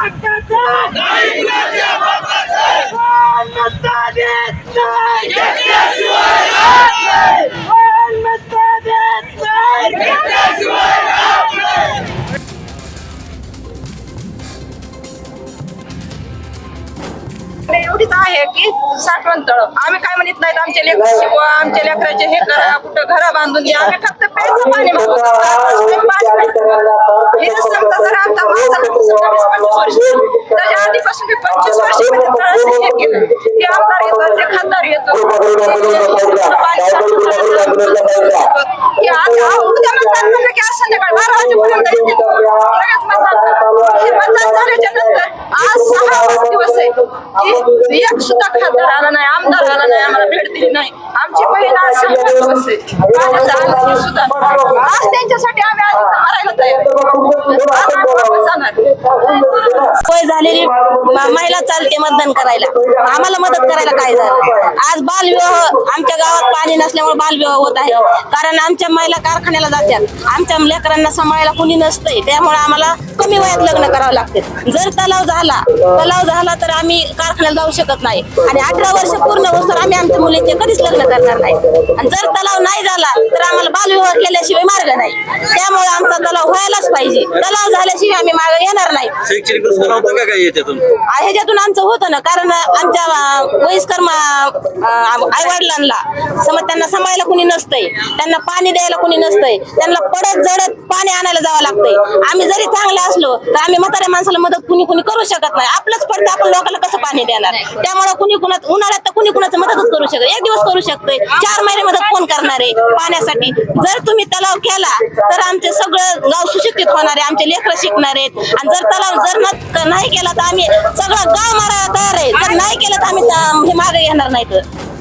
Oh, my God, God. No! एवढीच आहे की साठवण तळ. आम्ही काय म्हणत नाहीत आमचे लेकर शिकवा आमच्या लेकराचे हे करा कुठं घरा बांधून द्या. आम्ही फक्त पाणी त्याच्या आधीपासून मी पंचवीस वर्ष तळाचं हे केलं. ते आमदार येतात ते खासदार येतो. पाणी आता उद्या म्हणतात एक सुद्धा खासदार आला नाही आमदार आला नाही आम्हाला भेट दिली नाही. आमची बहीण आज पाण्याचा सुद्धा आज त्यांच्यासाठी आम्ही आज इथं मरायला तयार आज जाणार. सोय झालेली महिला चालते मतदान करायला. आम्हाला मदत करायला काय झालं? आज बालविवाह आमच्या गावात पाणी नसल्यामुळे बालविवाह होत आहे. कारण आमच्या महिला कारखान्याला जातात आमच्या लेकरांना सांभाळायला कुणी नसतंय. त्यामुळे आम्हाला कमी वयात लग्न करावं लागते. जर तलाव झाला तलाव झाला तर आम्ही कारखान्याला जाऊ शकत नाही. आणि अठरा वर्ष पूर्ण होत तर आम्ही आमच्या मुलींचे कधीच लग्न करणार नाही. आणि जर तलाव नाही झाला तर आम्हाला बालविवाह केल्याशिवाय मार्ग नाही. त्यामुळे आमचा तलाव व्हायलाच पाहिजे. तलाव झाल्याशिवाय आम्ही मागे येणार नाही. होतं का काही याच्यातून? आ- ह्याच्यातून आमचं होतं ना कारण आमच्या अं, वयस्कर आई वडिलांना समज त्यांना सांभाळायला कुणी नसतंय त्यांना पाणी द्यायला कुणी नसतंय त्यांना पडत जडत पाणी आणायला जावं लागतंय. आम्ही जरी चांगले असलो तर आम्ही म्हाताऱ्या माणसाला मदत कुणी कुणी करू शकत नाही. आपलंच पडतं आपण लोकांना कसं पाणी देणार? त्यामुळे कुणी कुणात उन्हाळ्यात तर कुणी कुणाचं मदतच करू शकत एक दिवस करू शकतोय. चार महिने मदत कोण करणार आहे पाण्यासाठी? जर तुम्ही तलाव केला तर आमचे सगळं गाव सुशिक्षित होणार आहे आमचे लेकरं शिकणार आहेत. आणि जर तलाव जर न- नाही केला तर आम्ही सगळं गाव मारायला तयार आहे. जर नाही केलं तर आम्ही हे मागे येणार नाही तर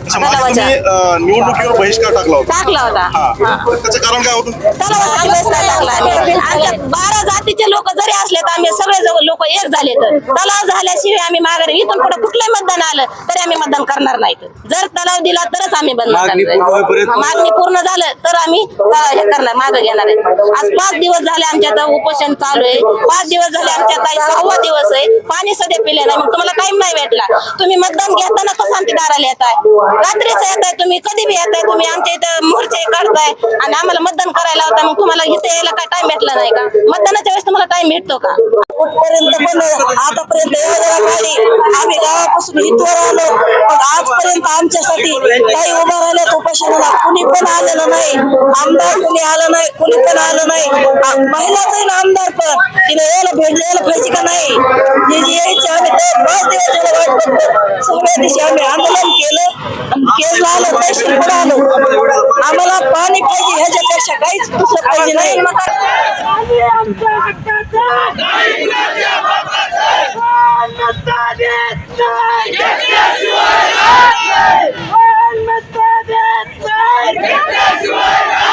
मागे तुम्ही तलावाच्या अं, निवडणुकीवर बहिष्कार टाकला होता. टाकला होता. हा. त्याचं कारण काय होतं? तलावासाठी बहिष्कार टाकला आम्ही. आमच्या बारा जातीचे लोक जरी असले तर आम्ही सगळे लोक एक झाले तर. तलाव झाल्याशिवाय आम्ही माघारी इथून पुढे कुठलंही मतदान आलं तरी आम्ही मतदान करणार नाहीत. जर तलाव दिला तरच आम्ही बंद मागणी करणार. पूर्ण होईपर्यंत- मागणी पूर्ण झालं तर आम्ही अं, हे करणार मागे घेणार आहे. आज पाच दिवस झाले आमच्या इथं उपोषण चालू आहे. पाच दिवस झाले आमच्या काही सहावा दिवस आहे. पाणी सध्या पिले नाही. मग तुम्हाला टाइम नाही भेटला. तुम्ही मतदान घेताना कसं आमच्या दाराला येताय? रात्रीच येताय तुम्ही कधी बी येताय तुम्ही आमच्या इथं मोर्चे काढताय आणि आम्हाला मतदान करायला होता मग तुम्हाला इथे यायला काय टाइम भेटला नाही का? मतदानाच्या वेळेस तुम्हाला टाइम भेटतो का? कुठपर्यंत पण आतापर्यंत एवढ्या गाडी आम्ही गावापासून इथवर आलो. पण आजपर्यंत आमच्यासाठी काही उभा राहिल्यात उपोषणाला कुणी पण आलेलं नाही. आमदार कुणी आलं नाही कुणी पण आलं नाही. महिलाच आहे ना आमदार पण. तिने यायला भेट द्यायला पाहिजे का नाही? जे जे यायचे आम्ही ते पाच दिवस झाले वाट बघतो. सगळ्या दिवशी आम्ही आंदोलन केलं. आणि केलं आलो तहसील पण आलो. आम्हाला पाणी पाहिजे ह्याच्यापेक्षा काहीच दुसरं पाहिजे नाही. आम्ही आमच्या